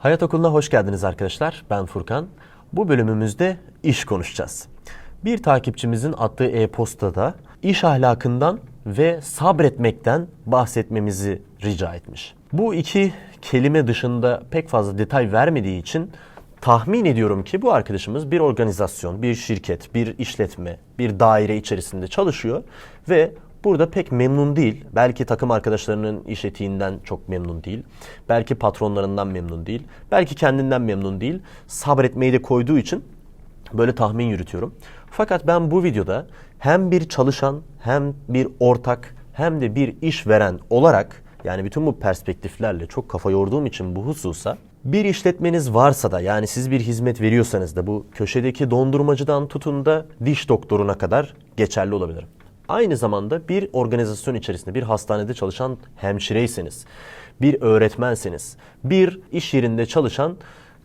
Hayat Okulu'na hoş geldiniz arkadaşlar. Ben Furkan. Bu bölümümüzde iş konuşacağız. Bir takipçimizin attığı e-postada iş ahlakından ve sabretmekten bahsetmemizi rica etmiş. Bu iki kelime dışında pek fazla detay vermediği için tahmin ediyorum ki bu arkadaşımız bir organizasyon, bir şirket, bir işletme, bir daire içerisinde çalışıyor ve Burada pek memnun değil. Belki takım arkadaşlarının iş etiğinden çok memnun değil. Belki patronlarından memnun değil. Belki kendinden memnun değil. Sabretmeyi de koyduğu için böyle tahmin yürütüyorum. Fakat ben bu videoda hem bir çalışan hem bir ortak hem de bir işveren olarak yani bütün bu perspektiflerle çok kafa yorduğum için bu hususa bir işletmeniz varsa da yani siz bir hizmet veriyorsanız da bu köşedeki dondurmacıdan tutun da diş doktoruna kadar geçerli olabilir. Aynı zamanda bir organizasyon içerisinde bir hastanede çalışan hemşireyseniz, bir öğretmenseniz, bir iş yerinde çalışan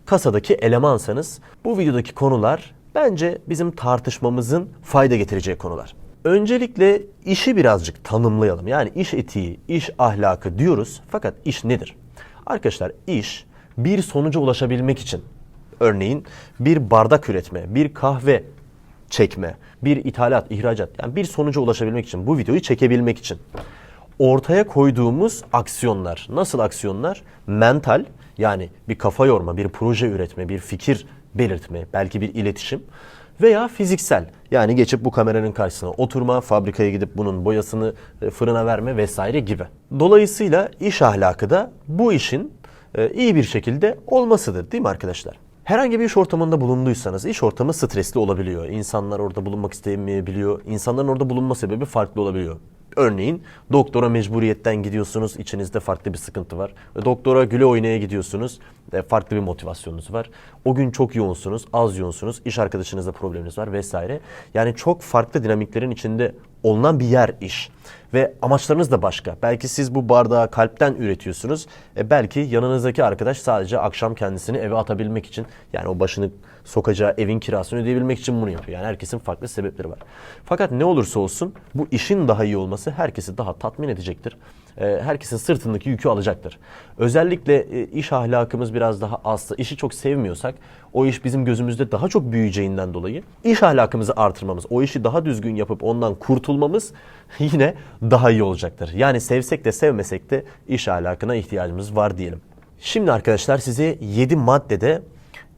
kasadaki elemansanız bu videodaki konular bence bizim tartışmamızın fayda getireceği konular. Öncelikle işi birazcık tanımlayalım. Yani iş etiği, iş ahlakı diyoruz. Fakat iş nedir? Arkadaşlar iş bir sonuca ulaşabilmek için örneğin bir bardak üretme, bir kahve çekme, bir ithalat, ihracat yani bir sonuca ulaşabilmek için, bu videoyu çekebilmek için ortaya koyduğumuz aksiyonlar. Nasıl aksiyonlar? Mental yani bir kafa yorma, bir proje üretme, bir fikir belirtme, belki bir iletişim veya fiziksel yani geçip bu kameranın karşısına oturma, fabrikaya gidip bunun boyasını e, fırına verme vesaire gibi. Dolayısıyla iş ahlakı da bu işin e, iyi bir şekilde olmasıdır değil mi arkadaşlar? Herhangi bir iş ortamında bulunduysanız iş ortamı stresli olabiliyor. İnsanlar orada bulunmak istemeyebiliyor. İnsanların orada bulunma sebebi farklı olabiliyor. Örneğin doktora mecburiyetten gidiyorsunuz, içinizde farklı bir sıkıntı var. Doktora güle oynaya gidiyorsunuz, e, farklı bir motivasyonunuz var. O gün çok yoğunsunuz, az yoğunsunuz, iş arkadaşınızla probleminiz var vesaire. Yani çok farklı dinamiklerin içinde olunan bir yer iş. Ve amaçlarınız da başka. Belki siz bu bardağı kalpten üretiyorsunuz. E belki yanınızdaki arkadaş sadece akşam kendisini eve atabilmek için yani o başını sokacağı evin kirasını ödeyebilmek için bunu yapıyor. Yani herkesin farklı sebepleri var. Fakat ne olursa olsun bu işin daha iyi olması herkesi daha tatmin edecektir. E, herkesin sırtındaki yükü alacaktır. Özellikle e, iş ahlakımız biraz daha azsa, işi çok sevmiyorsak o iş bizim gözümüzde daha çok büyüyeceğinden dolayı iş ahlakımızı artırmamız, o işi daha düzgün yapıp ondan kurtulmamız yine daha iyi olacaktır. Yani sevsek de sevmesek de iş ahlakına ihtiyacımız var diyelim. Şimdi arkadaşlar size 7 maddede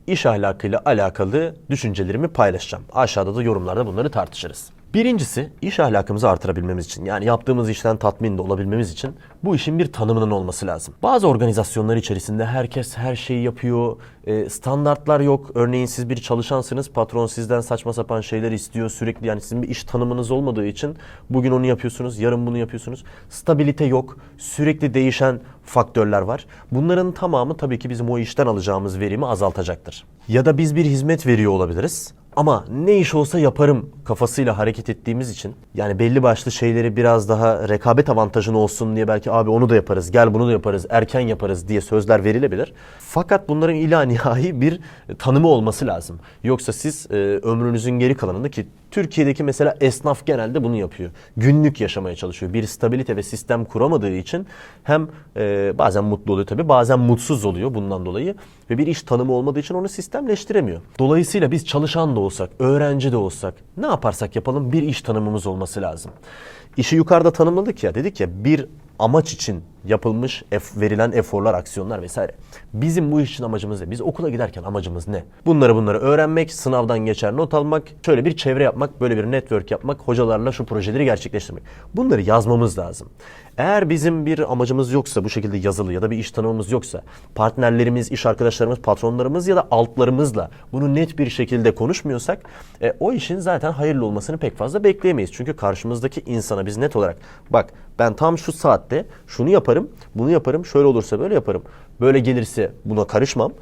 iş ahlakıyla alakalı düşüncelerimi paylaşacağım. Aşağıda da yorumlarda bunları tartışırız. Birincisi iş ahlakımızı artırabilmemiz için yani yaptığımız işten tatmin de olabilmemiz için bu işin bir tanımının olması lazım. Bazı organizasyonlar içerisinde herkes her şeyi yapıyor, e, standartlar yok. Örneğin siz bir çalışansınız, patron sizden saçma sapan şeyler istiyor sürekli yani sizin bir iş tanımınız olmadığı için bugün onu yapıyorsunuz, yarın bunu yapıyorsunuz. Stabilite yok, sürekli değişen faktörler var. Bunların tamamı tabii ki bizim o işten alacağımız verimi azaltacaktır. Ya da biz bir hizmet veriyor olabiliriz. Ama ne iş olsa yaparım kafasıyla hareket ettiğimiz için yani belli başlı şeyleri biraz daha rekabet avantajını olsun diye belki abi onu da yaparız, gel bunu da yaparız, erken yaparız diye sözler verilebilir. Fakat bunların ila nihai bir tanımı olması lazım. Yoksa siz e, ömrünüzün geri kalanında ki Türkiye'deki mesela esnaf genelde bunu yapıyor. Günlük yaşamaya çalışıyor. Bir stabilite ve sistem kuramadığı için hem e, bazen mutlu oluyor tabii bazen mutsuz oluyor bundan dolayı ve bir iş tanımı olmadığı için onu sistemleştiremiyor. Dolayısıyla biz çalışan da olsak, öğrenci de olsak ne yaparsak yapalım bir iş tanımımız olması lazım. İşi yukarıda tanımladık ya dedik ya bir amaç için yapılmış verilen eforlar, aksiyonlar vesaire. Bizim bu iş için amacımız ne? Biz okula giderken amacımız ne? Bunları bunları öğrenmek, sınavdan geçer not almak, şöyle bir çevre yapmak, böyle bir network yapmak, hocalarla şu projeleri gerçekleştirmek. Bunları yazmamız lazım. Eğer bizim bir amacımız yoksa, bu şekilde yazılı ya da bir iş tanımımız yoksa, partnerlerimiz, iş arkadaşlarımız, patronlarımız ya da altlarımızla bunu net bir şekilde konuşmuyorsak, e, o işin zaten hayırlı olmasını pek fazla bekleyemeyiz. Çünkü karşımızdaki insana biz net olarak, bak ben tam şu saatte şunu yaparım, bunu yaparım, şöyle olursa böyle yaparım, böyle gelirse buna karışmam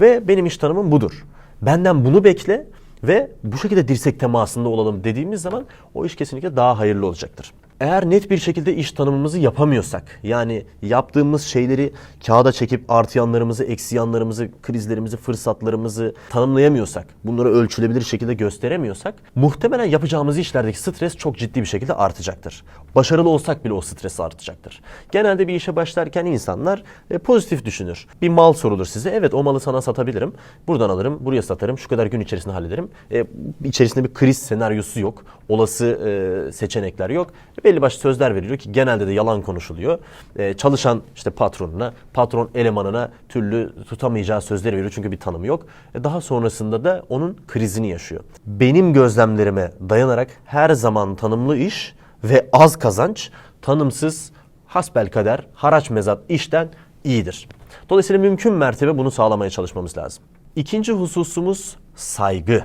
ve benim iş tanımım budur. Benden bunu bekle ve bu şekilde dirsek temasında olalım dediğimiz zaman o iş kesinlikle daha hayırlı olacaktır. Eğer net bir şekilde iş tanımımızı yapamıyorsak, yani yaptığımız şeyleri kağıda çekip artı yanlarımızı, eksi yanlarımızı, krizlerimizi, fırsatlarımızı tanımlayamıyorsak, bunları ölçülebilir şekilde gösteremiyorsak, muhtemelen yapacağımız işlerdeki stres çok ciddi bir şekilde artacaktır. Başarılı olsak bile o stres artacaktır. Genelde bir işe başlarken insanlar e, pozitif düşünür. Bir mal sorulur size. Evet o malı sana satabilirim. Buradan alırım, buraya satarım. Şu kadar gün içerisinde hallederim. E, içerisinde bir kriz senaryosu yok. Olası e, seçenekler yok. Belli başlı sözler veriliyor ki genelde de yalan konuşuluyor. E, çalışan işte patronuna, patron elemanına türlü tutamayacağı sözleri veriyor çünkü bir tanımı yok. E, daha sonrasında da onun krizini yaşıyor. Benim gözlemlerime dayanarak her zaman tanımlı iş ve az kazanç tanımsız hasbelkader haraç mezat işten iyidir. Dolayısıyla mümkün mertebe bunu sağlamaya çalışmamız lazım. İkinci hususumuz saygı.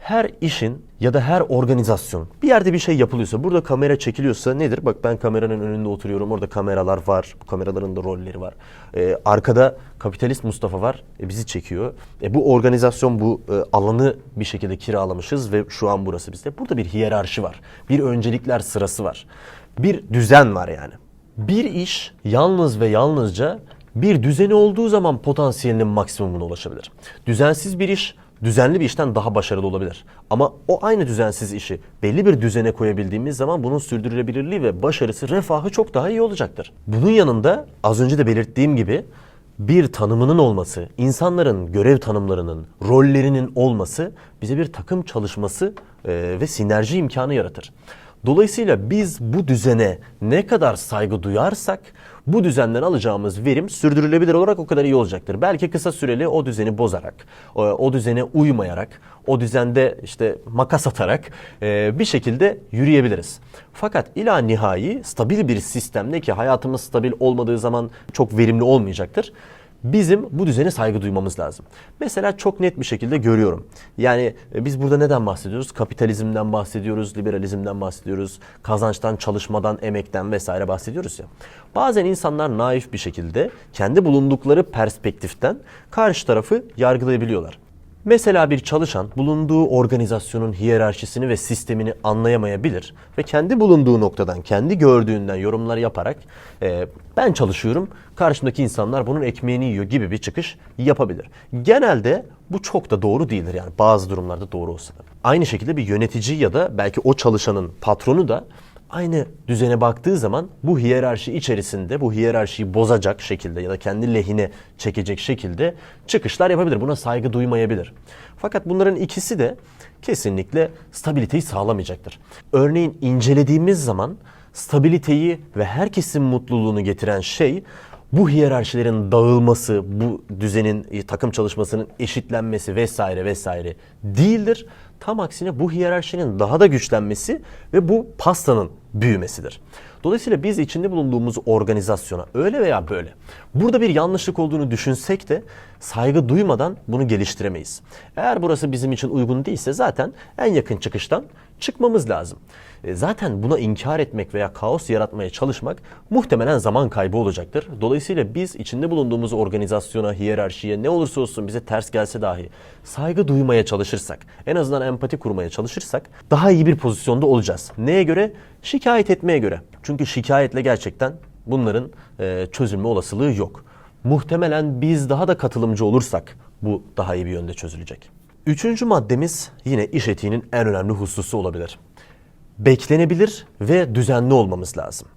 Her işin ya da her organizasyon bir yerde bir şey yapılıyorsa, burada kamera çekiliyorsa nedir? Bak ben kameranın önünde oturuyorum, orada kameralar var, bu kameraların da rolleri var. Ee, arkada kapitalist Mustafa var, e, bizi çekiyor. E, bu organizasyon, bu e, alanı bir şekilde kiralamışız ve şu an burası bizde. Burada bir hiyerarşi var, bir öncelikler sırası var, bir düzen var yani. Bir iş yalnız ve yalnızca bir düzeni olduğu zaman potansiyelinin maksimumuna ulaşabilir. Düzensiz bir iş düzenli bir işten daha başarılı olabilir. Ama o aynı düzensiz işi belli bir düzene koyabildiğimiz zaman bunun sürdürülebilirliği ve başarısı, refahı çok daha iyi olacaktır. Bunun yanında az önce de belirttiğim gibi bir tanımının olması, insanların görev tanımlarının, rollerinin olması bize bir takım çalışması e, ve sinerji imkanı yaratır. Dolayısıyla biz bu düzene ne kadar saygı duyarsak bu düzenden alacağımız verim sürdürülebilir olarak o kadar iyi olacaktır. Belki kısa süreli o düzeni bozarak, o, düzene uymayarak, o düzende işte makas atarak e, bir şekilde yürüyebiliriz. Fakat ila nihai stabil bir sistemde ki hayatımız stabil olmadığı zaman çok verimli olmayacaktır bizim bu düzene saygı duymamız lazım. Mesela çok net bir şekilde görüyorum. Yani e, biz burada neden bahsediyoruz? Kapitalizmden bahsediyoruz, liberalizmden bahsediyoruz, kazançtan, çalışmadan, emekten vesaire bahsediyoruz ya. Bazen insanlar naif bir şekilde kendi bulundukları perspektiften karşı tarafı yargılayabiliyorlar. Mesela bir çalışan bulunduğu organizasyonun hiyerarşisini ve sistemini anlayamayabilir ve kendi bulunduğu noktadan, kendi gördüğünden yorumlar yaparak e, ben çalışıyorum, karşımdaki insanlar bunun ekmeğini yiyor gibi bir çıkış yapabilir. Genelde bu çok da doğru değildir yani bazı durumlarda doğru olsa da. Aynı şekilde bir yönetici ya da belki o çalışanın patronu da aynı düzene baktığı zaman bu hiyerarşi içerisinde bu hiyerarşiyi bozacak şekilde ya da kendi lehine çekecek şekilde çıkışlar yapabilir. Buna saygı duymayabilir. Fakat bunların ikisi de kesinlikle stabiliteyi sağlamayacaktır. Örneğin incelediğimiz zaman stabiliteyi ve herkesin mutluluğunu getiren şey bu hiyerarşilerin dağılması, bu düzenin e, takım çalışmasının eşitlenmesi vesaire vesaire değildir. Tam aksine bu hiyerarşinin daha da güçlenmesi ve bu pastanın büyümesidir. Dolayısıyla biz içinde bulunduğumuz organizasyona öyle veya böyle burada bir yanlışlık olduğunu düşünsek de saygı duymadan bunu geliştiremeyiz. Eğer burası bizim için uygun değilse zaten en yakın çıkıştan çıkmamız lazım. E, Zaten buna inkar etmek veya kaos yaratmaya çalışmak muhtemelen zaman kaybı olacaktır. Dolayısıyla biz içinde bulunduğumuz organizasyona, hiyerarşiye ne olursa olsun bize ters gelse dahi saygı duymaya çalışırsak, en azından empati kurmaya çalışırsak daha iyi bir pozisyonda olacağız. Neye göre? Şikayet etmeye göre. Çünkü şikayetle gerçekten bunların e, çözülme olasılığı yok. Muhtemelen biz daha da katılımcı olursak bu daha iyi bir yönde çözülecek. Üçüncü maddemiz yine iş etiğinin en önemli hususu olabilir. Beklenebilir ve düzenli olmamız lazım.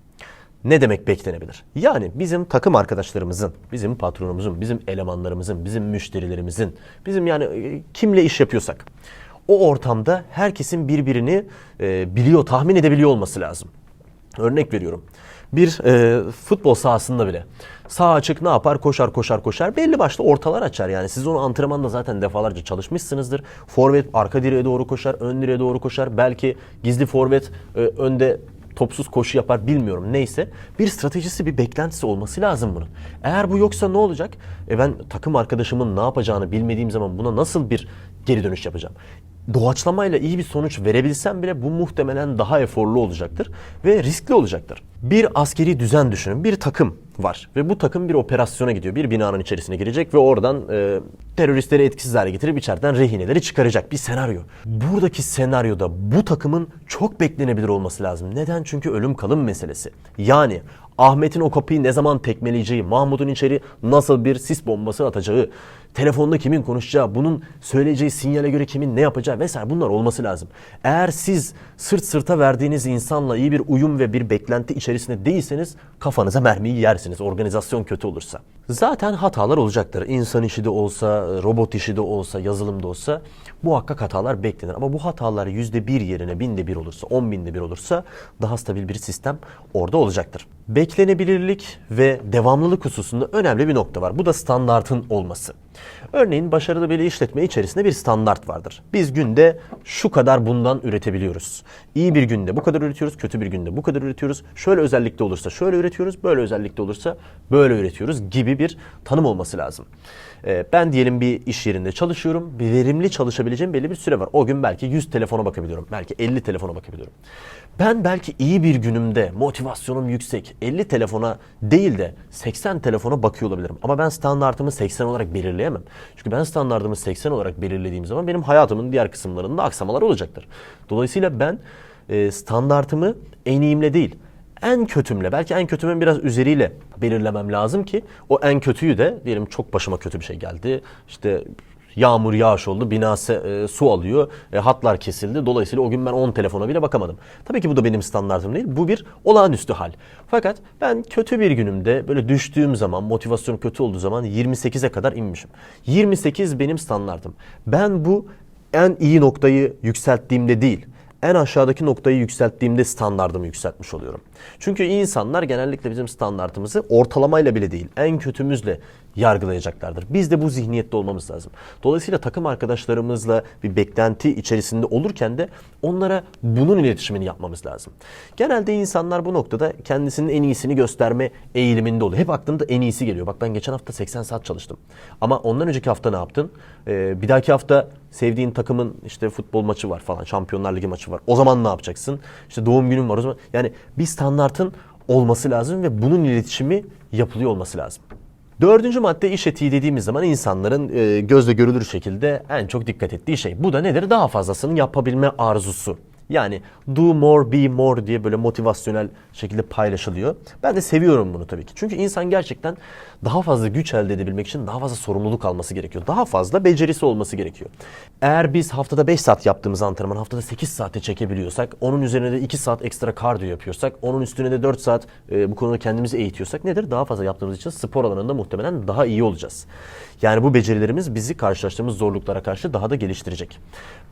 Ne demek beklenebilir? Yani bizim takım arkadaşlarımızın, bizim patronumuzun, bizim elemanlarımızın, bizim müşterilerimizin, bizim yani e, kimle iş yapıyorsak o ortamda herkesin birbirini e, biliyor, tahmin edebiliyor olması lazım. Örnek veriyorum. Bir e, futbol sahasında bile sağ açık ne yapar? Koşar koşar koşar. Belli başlı ortalar açar yani. Siz onu antrenmanda zaten defalarca çalışmışsınızdır. Forvet arka direğe doğru koşar, ön direğe doğru koşar. Belki gizli forvet e, önde topsuz koşu yapar bilmiyorum neyse. Bir stratejisi, bir beklentisi olması lazım bunun. Eğer bu yoksa ne olacak? E ben takım arkadaşımın ne yapacağını bilmediğim zaman buna nasıl bir geri dönüş yapacağım? Doğaçlamayla iyi bir sonuç verebilsem bile bu muhtemelen daha eforlu olacaktır ve riskli olacaktır. Bir askeri düzen düşünün. Bir takım var ve bu takım bir operasyona gidiyor. Bir binanın içerisine girecek ve oradan e, teröristleri etkisiz hale getirip içeriden rehineleri çıkaracak bir senaryo. Buradaki senaryoda bu takımın çok beklenebilir olması lazım. Neden? Çünkü ölüm kalım meselesi. Yani Ahmet'in o kapıyı ne zaman tekmeleyeceği, Mahmut'un içeri nasıl bir sis bombası atacağı, telefonda kimin konuşacağı, bunun söyleyeceği sinyale göre kimin ne yapacağı vesaire bunlar olması lazım. Eğer siz sırt sırta verdiğiniz insanla iyi bir uyum ve bir beklenti içerisinde değilseniz kafanıza mermiyi yersiniz organizasyon kötü olursa. Zaten hatalar olacaktır. İnsan işi de olsa, robot işi de olsa, yazılım da olsa muhakkak hatalar beklenir. Ama bu hatalar yüzde bir yerine binde bir olursa, on binde bir olursa daha stabil bir sistem orada olacaktır. Beklenebilirlik ve devamlılık hususunda önemli bir nokta var. Bu da standartın olması. Örneğin başarılı bir işletme içerisinde bir standart vardır. Biz günde şu kadar bundan üretebiliyoruz. İyi bir günde bu kadar üretiyoruz, kötü bir günde bu kadar üretiyoruz. Şöyle özellikte olursa şöyle üretiyoruz, böyle özellikte olursa böyle üretiyoruz gibi bir tanım olması lazım. Ee, Ben diyelim bir iş yerinde çalışıyorum. Bir verimli çalışabileceğim belli bir süre var. O gün belki 100 telefona bakabiliyorum. Belki 50 telefona bakabiliyorum. Ben belki iyi bir günümde motivasyonum yüksek 50 telefona değil de 80 telefona bakıyor olabilirim. Ama ben standartımı 80 olarak belirleyemem. Çünkü ben standartımı 80 olarak belirlediğim zaman benim hayatımın diğer kısımlarında aksamalar olacaktır. Dolayısıyla ben e, standartımı en iyimle değil en kötümle belki en kötümün biraz üzeriyle belirlemem lazım ki o en kötüyü de diyelim çok başıma kötü bir şey geldi. İşte yağmur yağış oldu bina e, su alıyor e, hatlar kesildi dolayısıyla o gün ben 10 telefona bile bakamadım. Tabii ki bu da benim standartım değil bu bir olağanüstü hal. Fakat ben kötü bir günümde böyle düştüğüm zaman motivasyonum kötü olduğu zaman 28'e kadar inmişim. 28 benim standartım. Ben bu en iyi noktayı yükselttiğimde değil en aşağıdaki noktayı yükselttiğimde standartımı yükseltmiş oluyorum. Çünkü insanlar genellikle bizim standartımızı ortalamayla bile değil, en kötümüzle yargılayacaklardır. Biz de bu zihniyette olmamız lazım. Dolayısıyla takım arkadaşlarımızla bir beklenti içerisinde olurken de onlara bunun iletişimini yapmamız lazım. Genelde insanlar bu noktada kendisinin en iyisini gösterme eğiliminde oluyor. Hep aklında en iyisi geliyor. Bak ben geçen hafta 80 saat çalıştım. Ama ondan önceki hafta ne yaptın? Ee, bir dahaki hafta sevdiğin takımın işte futbol maçı var falan, Şampiyonlar Ligi maçı var. O zaman ne yapacaksın? İşte doğum günün var o zaman. Yani bir standartın olması lazım ve bunun iletişimi yapılıyor olması lazım. Dördüncü madde iş etiği dediğimiz zaman insanların e, gözle görülür şekilde en çok dikkat ettiği şey. Bu da nedir? Daha fazlasını yapabilme arzusu. Yani do more, be more diye böyle motivasyonel şekilde paylaşılıyor. Ben de seviyorum bunu tabii ki. Çünkü insan gerçekten daha fazla güç elde edebilmek için daha fazla sorumluluk alması gerekiyor. Daha fazla becerisi olması gerekiyor. Eğer biz haftada 5 saat yaptığımız antrenman haftada 8 saate çekebiliyorsak, onun üzerine de 2 saat ekstra kardiyo yapıyorsak, onun üstüne de 4 saat e, bu konuda kendimizi eğitiyorsak nedir? Daha fazla yaptığımız için spor alanında muhtemelen daha iyi olacağız. Yani bu becerilerimiz bizi karşılaştığımız zorluklara karşı daha da geliştirecek.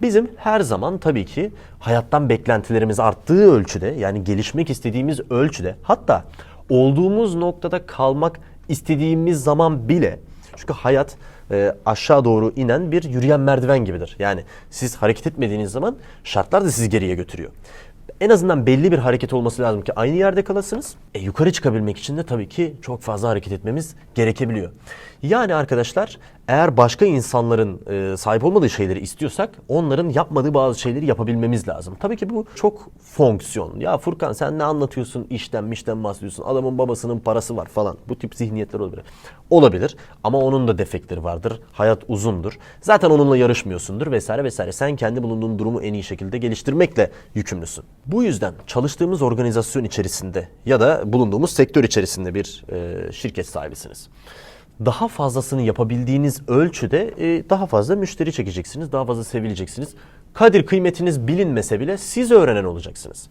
Bizim her zaman tabii ki hayattan beklentilerimiz arttığı ölçüde yani gelişmek istediğimiz ölçüde hatta olduğumuz noktada kalmak istediğimiz zaman bile çünkü hayat e, aşağı doğru inen bir yürüyen merdiven gibidir. Yani siz hareket etmediğiniz zaman şartlar da sizi geriye götürüyor. En azından belli bir hareket olması lazım ki aynı yerde kalasınız. E, yukarı çıkabilmek için de tabii ki çok fazla hareket etmemiz gerekebiliyor. Yani arkadaşlar eğer başka insanların e, sahip olmadığı şeyleri istiyorsak onların yapmadığı bazı şeyleri yapabilmemiz lazım. Tabii ki bu çok fonksiyon. Ya Furkan sen ne anlatıyorsun işten mişten bahsediyorsun adamın babasının parası var falan. Bu tip zihniyetler olabilir. Olabilir ama onun da defekleri vardır. Hayat uzundur. Zaten onunla yarışmıyorsundur vesaire vesaire. Sen kendi bulunduğun durumu en iyi şekilde geliştirmekle yükümlüsün. Bu yüzden çalıştığımız organizasyon içerisinde ya da bulunduğumuz sektör içerisinde bir e, şirket sahibisiniz daha fazlasını yapabildiğiniz ölçüde e, daha fazla müşteri çekeceksiniz, daha fazla sevileceksiniz. Kadir kıymetiniz bilinmese bile siz öğrenen olacaksınız.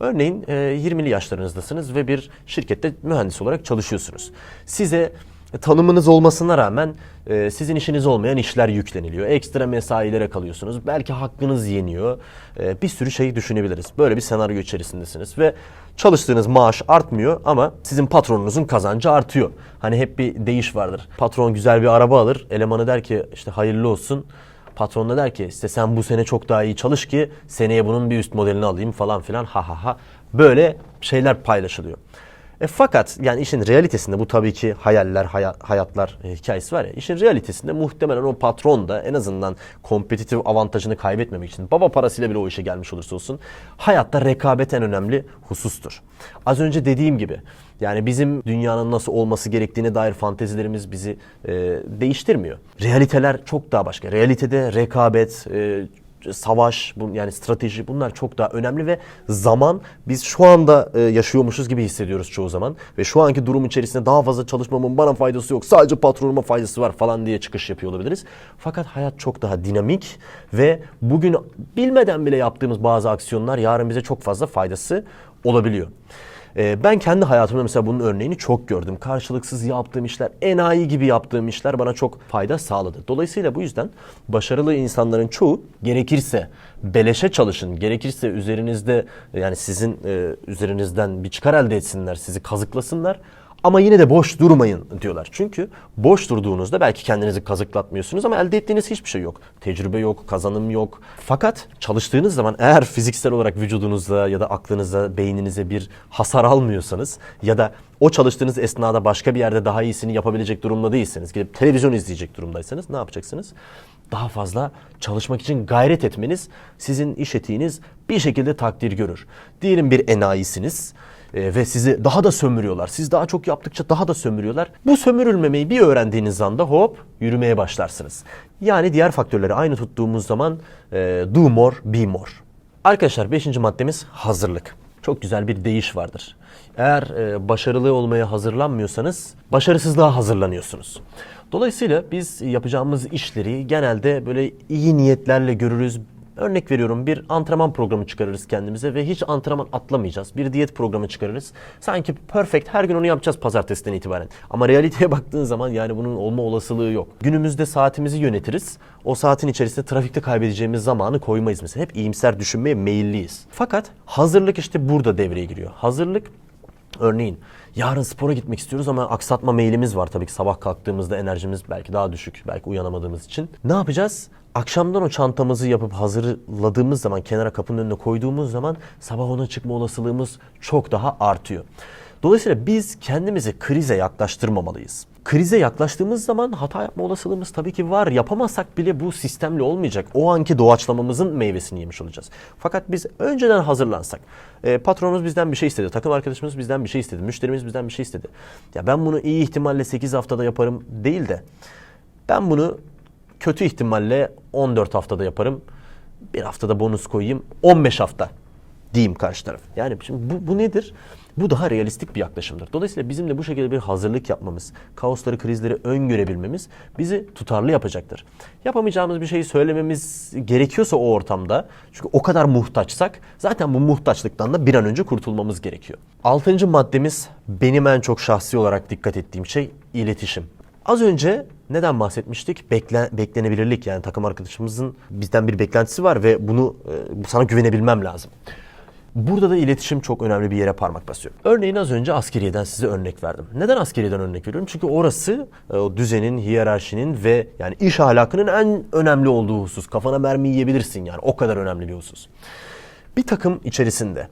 Örneğin e, 20'li yaşlarınızdasınız ve bir şirkette mühendis olarak çalışıyorsunuz. Size tanımınız olmasına rağmen e, sizin işiniz olmayan işler yükleniliyor. Ekstra mesailere kalıyorsunuz. Belki hakkınız yeniyor. E, bir sürü şey düşünebiliriz. Böyle bir senaryo içerisindesiniz ve çalıştığınız maaş artmıyor ama sizin patronunuzun kazancı artıyor. Hani hep bir değiş vardır. Patron güzel bir araba alır. Elemanı der ki işte hayırlı olsun. Patron da der ki işte sen bu sene çok daha iyi çalış ki seneye bunun bir üst modelini alayım falan filan ha ha ha. Böyle şeyler paylaşılıyor. E fakat yani işin realitesinde bu tabii ki hayaller, haya- hayatlar e, hikayesi var ya. İşin realitesinde muhtemelen o patron da en azından kompetitif avantajını kaybetmemek için baba parasıyla bile o işe gelmiş olursa olsun hayatta rekabet en önemli husustur. Az önce dediğim gibi yani bizim dünyanın nasıl olması gerektiğine dair fantezilerimiz bizi e, değiştirmiyor. Realiteler çok daha başka. Realitede rekabet, e, savaş, yani strateji bunlar çok daha önemli ve zaman biz şu anda e, yaşıyormuşuz gibi hissediyoruz çoğu zaman. Ve şu anki durum içerisinde daha fazla çalışmamın bana faydası yok, sadece patronuma faydası var falan diye çıkış yapıyor olabiliriz. Fakat hayat çok daha dinamik ve bugün bilmeden bile yaptığımız bazı aksiyonlar yarın bize çok fazla faydası olabiliyor. Ee, Ben kendi hayatımda mesela bunun örneğini çok gördüm. Karşılıksız yaptığım işler, enayi gibi yaptığım işler bana çok fayda sağladı. Dolayısıyla bu yüzden başarılı insanların çoğu gerekirse beleşe çalışın, gerekirse üzerinizde yani sizin e, üzerinizden bir çıkar elde etsinler, sizi kazıklasınlar. Ama yine de boş durmayın diyorlar. Çünkü boş durduğunuzda belki kendinizi kazıklatmıyorsunuz ama elde ettiğiniz hiçbir şey yok. Tecrübe yok, kazanım yok. Fakat çalıştığınız zaman eğer fiziksel olarak vücudunuza ya da aklınıza, beyninize bir hasar almıyorsanız ya da o çalıştığınız esnada başka bir yerde daha iyisini yapabilecek durumda değilseniz, gidip televizyon izleyecek durumdaysanız ne yapacaksınız? Daha fazla çalışmak için gayret etmeniz sizin iş etiğiniz bir şekilde takdir görür. Diyelim bir enayisiniz e, ve sizi daha da sömürüyorlar. Siz daha çok yaptıkça daha da sömürüyorlar. Bu sömürülmemeyi bir öğrendiğiniz anda hop yürümeye başlarsınız. Yani diğer faktörleri aynı tuttuğumuz zaman e, do more, be more. Arkadaşlar 5. maddemiz hazırlık. Çok güzel bir deyiş vardır. Eğer e, başarılı olmaya hazırlanmıyorsanız başarısızlığa hazırlanıyorsunuz. Dolayısıyla biz yapacağımız işleri genelde böyle iyi niyetlerle görürüz. Örnek veriyorum bir antrenman programı çıkarırız kendimize ve hiç antrenman atlamayacağız. Bir diyet programı çıkarırız. Sanki perfect her gün onu yapacağız pazartesiden itibaren. Ama realiteye baktığın zaman yani bunun olma olasılığı yok. Günümüzde saatimizi yönetiriz. O saatin içerisinde trafikte kaybedeceğimiz zamanı koymayız mesela. Hep iyimser düşünmeye meyilliyiz. Fakat hazırlık işte burada devreye giriyor. Hazırlık Örneğin yarın spora gitmek istiyoruz ama aksatma meyilimiz var tabii ki sabah kalktığımızda enerjimiz belki daha düşük belki uyanamadığımız için. Ne yapacağız? Akşamdan o çantamızı yapıp hazırladığımız zaman kenara kapının önüne koyduğumuz zaman sabah ona çıkma olasılığımız çok daha artıyor. Dolayısıyla biz kendimizi krize yaklaştırmamalıyız. Krize yaklaştığımız zaman hata yapma olasılığımız tabii ki var. Yapamazsak bile bu sistemli olmayacak. O anki doğaçlamamızın meyvesini yemiş olacağız. Fakat biz önceden hazırlansak, e, patronumuz bizden bir şey istedi, takım arkadaşımız bizden bir şey istedi, müşterimiz bizden bir şey istedi. Ya ben bunu iyi ihtimalle 8 haftada yaparım değil de ben bunu kötü ihtimalle 14 haftada yaparım. Bir haftada bonus koyayım. 15 hafta diyeyim karşı taraf. Yani şimdi bu, bu nedir? Bu daha realistik bir yaklaşımdır. Dolayısıyla bizim de bu şekilde bir hazırlık yapmamız, kaosları, krizleri öngörebilmemiz bizi tutarlı yapacaktır. Yapamayacağımız bir şeyi söylememiz gerekiyorsa o ortamda, çünkü o kadar muhtaçsak zaten bu muhtaçlıktan da bir an önce kurtulmamız gerekiyor. Altıncı maddemiz benim en çok şahsi olarak dikkat ettiğim şey iletişim. Az önce neden bahsetmiştik? Bekle, beklenebilirlik yani takım arkadaşımızın bizden bir beklentisi var ve bunu e, sana güvenebilmem lazım. Burada da iletişim çok önemli bir yere parmak basıyor. Örneğin az önce askeriyeden size örnek verdim. Neden askeriyeden örnek veriyorum? Çünkü orası e, o düzenin, hiyerarşinin ve yani iş ahlakının en önemli olduğu husus. Kafana mermi yiyebilirsin yani o kadar önemli bir husus. Bir takım içerisinde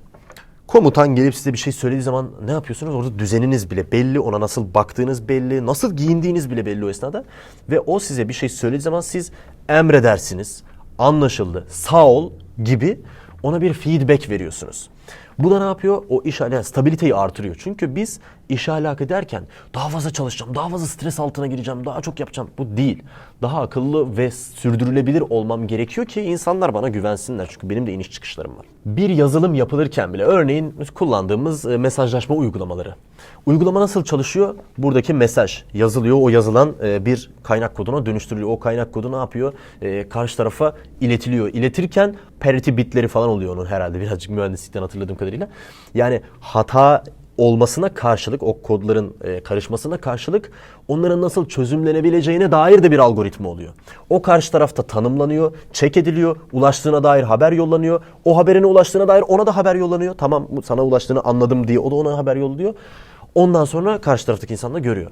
Komutan gelip size bir şey söylediği zaman ne yapıyorsunuz? Orada düzeniniz bile belli, ona nasıl baktığınız belli, nasıl giyindiğiniz bile belli o esnada. Ve o size bir şey söylediği zaman siz emredersiniz, anlaşıldı, sağ ol gibi ona bir feedback veriyorsunuz. Bu da ne yapıyor? O iş ahlakı, stabiliteyi artırıyor. Çünkü biz iş ahlakı derken daha fazla çalışacağım, daha fazla stres altına gireceğim, daha çok yapacağım. Bu değil. Daha akıllı ve sürdürülebilir olmam gerekiyor ki insanlar bana güvensinler. Çünkü benim de iniş çıkışlarım var. Bir yazılım yapılırken bile örneğin kullandığımız e, mesajlaşma uygulamaları. Uygulama nasıl çalışıyor? Buradaki mesaj yazılıyor. O yazılan e, bir kaynak koduna dönüştürülüyor. O kaynak kodu ne yapıyor? E, Karşı tarafa iletiliyor. İletirken parity bitleri falan oluyor onun herhalde. Birazcık mühendislikten hatırladığım kadarıyla. Yani hata olmasına karşılık, o kodların e, karışmasına karşılık onların nasıl çözümlenebileceğine dair de bir algoritma oluyor. O karşı tarafta tanımlanıyor, check ediliyor, ulaştığına dair haber yollanıyor. O haberine ulaştığına dair ona da haber yollanıyor. Tamam sana ulaştığını anladım diye o da ona haber yolluyor. Ondan sonra karşı taraftaki insan da görüyor.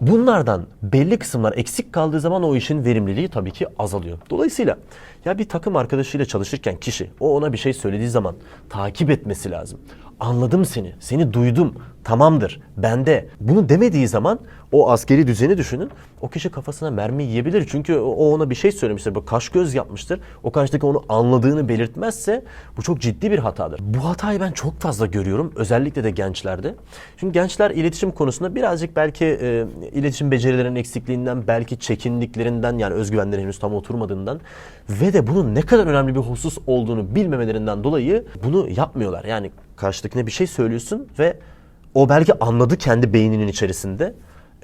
Bunlardan belli kısımlar eksik kaldığı zaman o işin verimliliği tabii ki azalıyor. Dolayısıyla ya bir takım arkadaşıyla çalışırken kişi o ona bir şey söylediği zaman takip etmesi lazım. Anladım seni, seni duydum, tamamdır, bende. Bunu demediği zaman o askeri düzeni düşünün. O kişi kafasına mermi yiyebilir. Çünkü o ona bir şey söylemiştir. Bu kaş göz yapmıştır. O karşıdaki onu anladığını belirtmezse bu çok ciddi bir hatadır. Bu hatayı ben çok fazla görüyorum. Özellikle de gençlerde. Çünkü gençler iletişim konusunda birazcık belki e, iletişim becerilerinin eksikliğinden, belki çekindiklerinden yani özgüvenleri henüz tam oturmadığından ve de bunun ne kadar önemli bir husus olduğunu bilmemelerinden dolayı bunu yapmıyorlar. Yani karşıdakine bir şey söylüyorsun ve o belki anladı kendi beyninin içerisinde.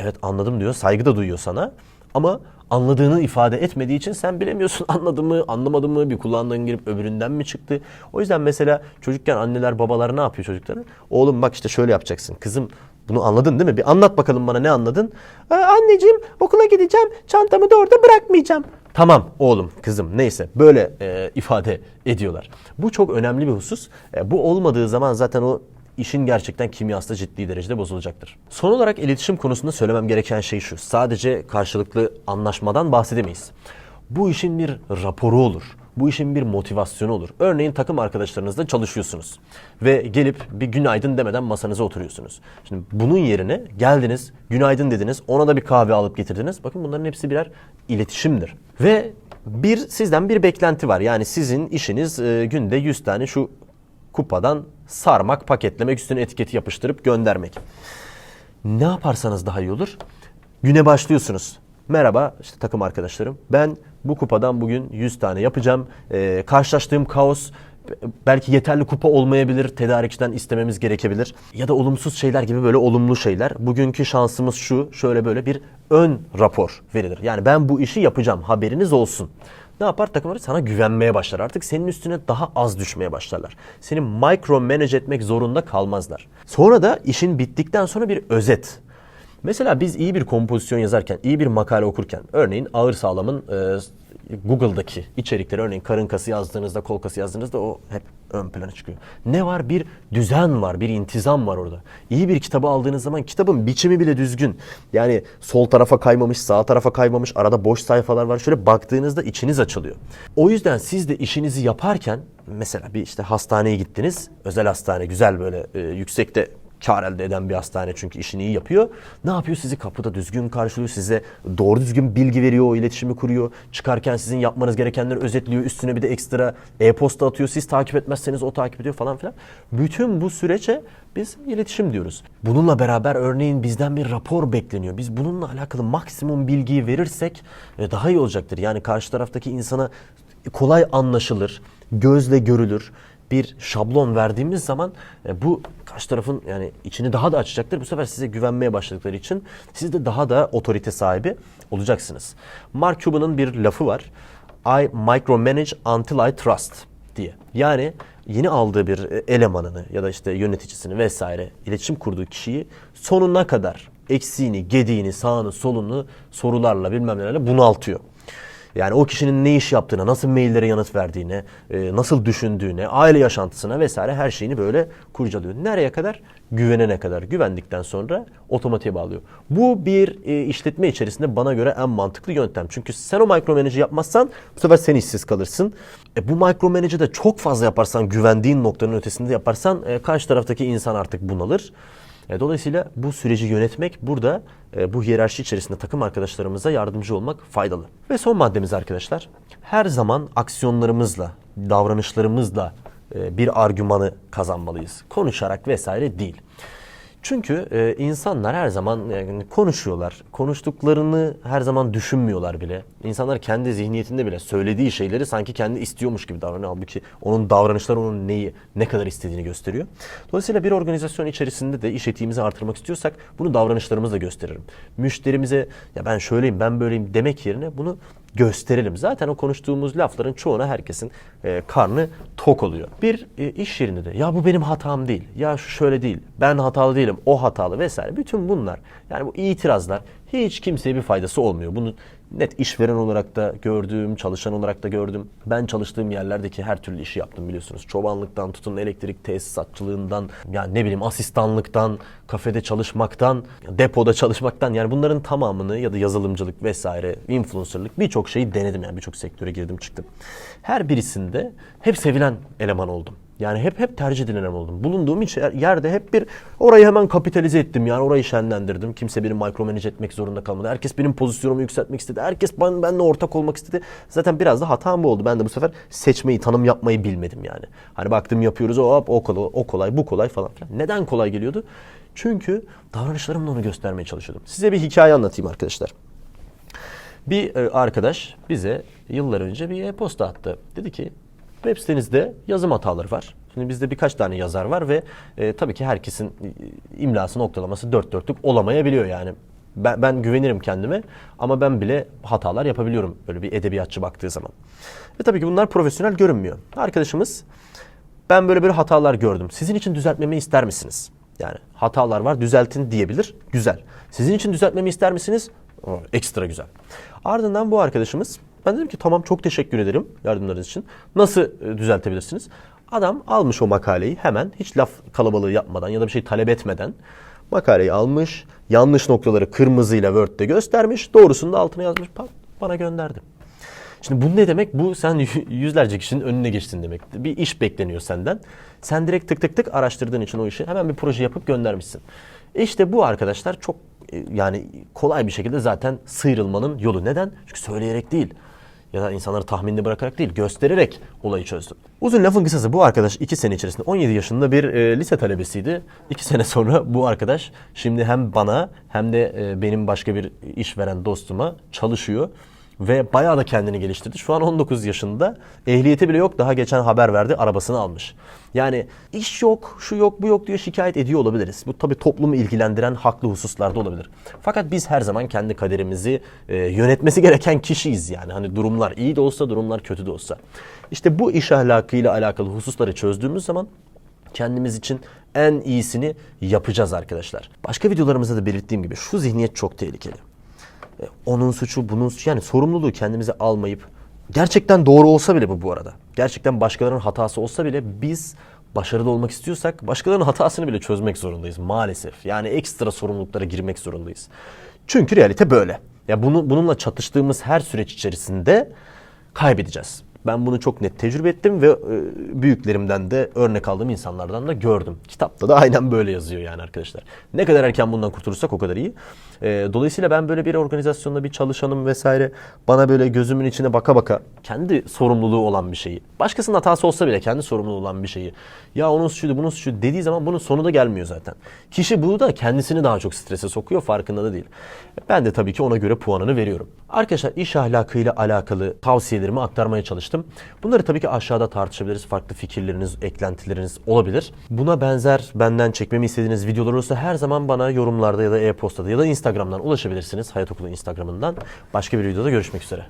Evet anladım diyor, saygı da duyuyor sana. Ama anladığını ifade etmediği için sen bilemiyorsun anladı mı, anlamadı mı, bir kulağından girip öbüründen mi çıktı. O yüzden mesela çocukken anneler babalar ne yapıyor çocukların? Oğlum bak işte şöyle yapacaksın. Kızım bunu anladın değil mi? Bir anlat bakalım bana ne anladın? "Aa, anneciğim okula gideceğim, çantamı da orada bırakmayacağım. Tamam oğlum, kızım neyse böyle e, ifade ediyorlar. Bu çok önemli bir husus. E, bu olmadığı zaman zaten o işin gerçekten kimyası da ciddi derecede bozulacaktır. Son olarak iletişim konusunda söylemem gereken şey şu. Sadece karşılıklı anlaşmadan bahsedemeyiz. Bu işin bir raporu olur. Bu işin bir motivasyonu olur. Örneğin takım arkadaşlarınızla çalışıyorsunuz ve gelip bir günaydın demeden masanıza oturuyorsunuz. Şimdi bunun yerine geldiniz, günaydın dediniz, ona da bir kahve alıp getirdiniz. Bakın bunların hepsi birer iletişimdir. Ve bir sizden bir beklenti var. Yani sizin işiniz e, günde 100 tane şu kupadan sarmak, paketlemek, üstüne etiketi yapıştırıp göndermek. Ne yaparsanız daha iyi olur. Güne başlıyorsunuz. Merhaba işte takım arkadaşlarım. Ben bu kupadan bugün 100 tane yapacağım. Ee, karşılaştığım kaos belki yeterli kupa olmayabilir. Tedarikçiden istememiz gerekebilir. Ya da olumsuz şeyler gibi böyle olumlu şeyler. Bugünkü şansımız şu, şöyle böyle bir ön rapor verilir. Yani ben bu işi yapacağım. Haberiniz olsun. Ne yapar takımları sana güvenmeye başlar. Artık senin üstüne daha az düşmeye başlarlar. Seni micro manage etmek zorunda kalmazlar. Sonra da işin bittikten sonra bir özet. Mesela biz iyi bir kompozisyon yazarken, iyi bir makale okurken, örneğin Ağır Sağlam'ın e, Google'daki içerikleri, örneğin karın kası yazdığınızda, kol kası yazdığınızda o hep ön plana çıkıyor. Ne var? Bir düzen var, bir intizam var orada. İyi bir kitabı aldığınız zaman kitabın biçimi bile düzgün. Yani sol tarafa kaymamış, sağ tarafa kaymamış, arada boş sayfalar var. Şöyle baktığınızda içiniz açılıyor. O yüzden siz de işinizi yaparken, mesela bir işte hastaneye gittiniz, özel hastane, güzel böyle e, yüksekte kar elde eden bir hastane çünkü işini iyi yapıyor. Ne yapıyor? Sizi kapıda düzgün karşılıyor. Size doğru düzgün bilgi veriyor. O iletişimi kuruyor. Çıkarken sizin yapmanız gerekenleri özetliyor. Üstüne bir de ekstra e-posta atıyor. Siz takip etmezseniz o takip ediyor falan filan. Bütün bu sürece biz iletişim diyoruz. Bununla beraber örneğin bizden bir rapor bekleniyor. Biz bununla alakalı maksimum bilgiyi verirsek e, daha iyi olacaktır. Yani karşı taraftaki insana kolay anlaşılır, gözle görülür bir şablon verdiğimiz zaman e, bu karşı tarafın yani içini daha da açacaktır. Bu sefer size güvenmeye başladıkları için siz de daha da otorite sahibi olacaksınız. Mark Cuban'ın bir lafı var. I micromanage until I trust diye. Yani yeni aldığı bir elemanını ya da işte yöneticisini vesaire iletişim kurduğu kişiyi sonuna kadar eksiğini, gediğini, sağını, solunu sorularla bilmem nelerle bunaltıyor. Yani o kişinin ne iş yaptığına, nasıl maillere yanıt verdiğine, e, nasıl düşündüğüne, aile yaşantısına vesaire her şeyini böyle kurcalıyor. Nereye kadar? Güvenene kadar. Güvendikten sonra otomatiğe bağlıyor. Bu bir e, işletme içerisinde bana göre en mantıklı yöntem. Çünkü sen o micromanage yapmazsan bu sefer sen işsiz kalırsın. E, bu micromanage'ı da çok fazla yaparsan, güvendiğin noktanın ötesinde yaparsan e, karşı taraftaki insan artık bunalır. E, Dolayısıyla bu süreci yönetmek burada e, bu hiyerarşi içerisinde takım arkadaşlarımıza yardımcı olmak faydalı. Ve son maddemiz arkadaşlar. Her zaman aksiyonlarımızla, davranışlarımızla e, bir argümanı kazanmalıyız. Konuşarak vesaire değil. Çünkü e, insanlar her zaman yani konuşuyorlar. Konuştuklarını her zaman düşünmüyorlar bile. İnsanlar kendi zihniyetinde bile söylediği şeyleri sanki kendi istiyormuş gibi davranıyor. Halbuki onun davranışları onun neyi, ne kadar istediğini gösteriyor. Dolayısıyla bir organizasyon içerisinde de iş etiğimizi artırmak istiyorsak bunu davranışlarımızla gösteririm. Müşterimize ya ben şöyleyim, ben böyleyim demek yerine bunu gösterelim. Zaten o konuştuğumuz lafların çoğuna herkesin e, karnı tok oluyor. Bir e, iş yerinde de ya bu benim hatam değil, ya şu şöyle değil, ben hatalı değilim, o hatalı vesaire. Bütün bunlar yani bu itirazlar hiç kimseye bir faydası olmuyor. Bunu net işveren olarak da gördüm, çalışan olarak da gördüm. Ben çalıştığım yerlerdeki her türlü işi yaptım biliyorsunuz. Çobanlıktan tutun elektrik tesisatçılığından, yani ne bileyim asistanlıktan, kafede çalışmaktan, depoda çalışmaktan yani bunların tamamını ya da yazılımcılık vesaire, influencerlık birçok şeyi denedim yani birçok sektöre girdim çıktım. Her birisinde hep sevilen eleman oldum. Yani hep hep tercih edilen oldum. Bulunduğum iç yerde hep bir orayı hemen kapitalize ettim. Yani orayı şenlendirdim. Kimse beni micromanage etmek zorunda kalmadı. Herkes benim pozisyonumu yükseltmek istedi. Herkes ben, benimle ortak olmak istedi. Zaten biraz da hatam bu oldu. Ben de bu sefer seçmeyi, tanım yapmayı bilmedim yani. Hani baktım yapıyoruz hop o kolay, o kolay, bu kolay falan filan. Neden kolay geliyordu? Çünkü davranışlarımla onu göstermeye çalışıyordum. Size bir hikaye anlatayım arkadaşlar. Bir e, arkadaş bize yıllar önce bir e-posta attı. Dedi ki web sitenizde yazım hataları var. Şimdi bizde birkaç tane yazar var ve e, tabii ki herkesin e, imlası noktalaması dört dörtlük olamayabiliyor yani. Ben, ben güvenirim kendime ama ben bile hatalar yapabiliyorum böyle bir edebiyatçı baktığı zaman. Ve tabii ki bunlar profesyonel görünmüyor. Arkadaşımız ben böyle böyle hatalar gördüm. Sizin için düzeltmemi ister misiniz? Yani hatalar var düzeltin diyebilir. Güzel. Sizin için düzeltmemi ister misiniz? Ekstra güzel. Ardından bu arkadaşımız ben dedim ki tamam çok teşekkür ederim yardımlarınız için. Nasıl e, düzeltebilirsiniz? Adam almış o makaleyi hemen hiç laf kalabalığı yapmadan ya da bir şey talep etmeden makaleyi almış. Yanlış noktaları kırmızıyla Word'de göstermiş. Doğrusunu da altına yazmış. Bana gönderdi. Şimdi bu ne demek? Bu sen yüzlerce kişinin önüne geçtin demek. Bir iş bekleniyor senden. Sen direkt tık tık tık araştırdığın için o işi hemen bir proje yapıp göndermişsin. İşte bu arkadaşlar çok e, yani kolay bir şekilde zaten sıyrılmanın yolu. Neden? Çünkü söyleyerek değil ya da insanları tahminli bırakarak değil göstererek olayı çözdüm. Uzun lafın kısası bu arkadaş 2 sene içerisinde 17 yaşında bir e, lise talebesiydi. 2 sene sonra bu arkadaş şimdi hem bana hem de e, benim başka bir işveren dostuma çalışıyor ve bayağı da kendini geliştirdi. Şu an 19 yaşında. Ehliyeti bile yok. Daha geçen haber verdi. Arabasını almış. Yani iş yok, şu yok, bu yok diyor şikayet ediyor olabiliriz. Bu tabii toplumu ilgilendiren haklı hususlarda olabilir. Fakat biz her zaman kendi kaderimizi e, yönetmesi gereken kişiyiz yani. Hani durumlar iyi de olsa, durumlar kötü de olsa. İşte bu iş ahlakıyla alakalı hususları çözdüğümüz zaman kendimiz için en iyisini yapacağız arkadaşlar. Başka videolarımızda da belirttiğim gibi şu zihniyet çok tehlikeli. E, onun suçu, bunun suçu yani sorumluluğu kendimize almayıp gerçekten doğru olsa bile bu bu arada. Gerçekten başkalarının hatası olsa bile biz başarılı olmak istiyorsak başkalarının hatasını bile çözmek zorundayız maalesef. Yani ekstra sorumluluklara girmek zorundayız. Çünkü realite böyle. Ya bunu bununla çatıştığımız her süreç içerisinde kaybedeceğiz. Ben bunu çok net tecrübe ettim ve e, büyüklerimden de örnek aldığım insanlardan da gördüm. Kitapta da aynen böyle yazıyor yani arkadaşlar. Ne kadar erken bundan kurtulursak o kadar iyi. E, dolayısıyla ben böyle bir organizasyonda bir çalışanım vesaire bana böyle gözümün içine baka baka kendi sorumluluğu olan bir şeyi, başkasının hatası olsa bile kendi sorumluluğu olan bir şeyi ya onun suçuydu bunun suçu dediği zaman bunun sonu da gelmiyor zaten. Kişi bu da kendisini daha çok strese sokuyor farkında da değil. Ben de tabii ki ona göre puanını veriyorum. Arkadaşlar iş ahlakıyla alakalı tavsiyelerimi aktarmaya çalıştım. Bunları tabii ki aşağıda tartışabiliriz. Farklı fikirleriniz, eklentileriniz olabilir. Buna benzer benden çekmemi istediğiniz videolar olursa her zaman bana yorumlarda ya da e-postada ya da Instagram'dan ulaşabilirsiniz. Hayat Okulu Instagram'ından. Başka bir videoda görüşmek üzere.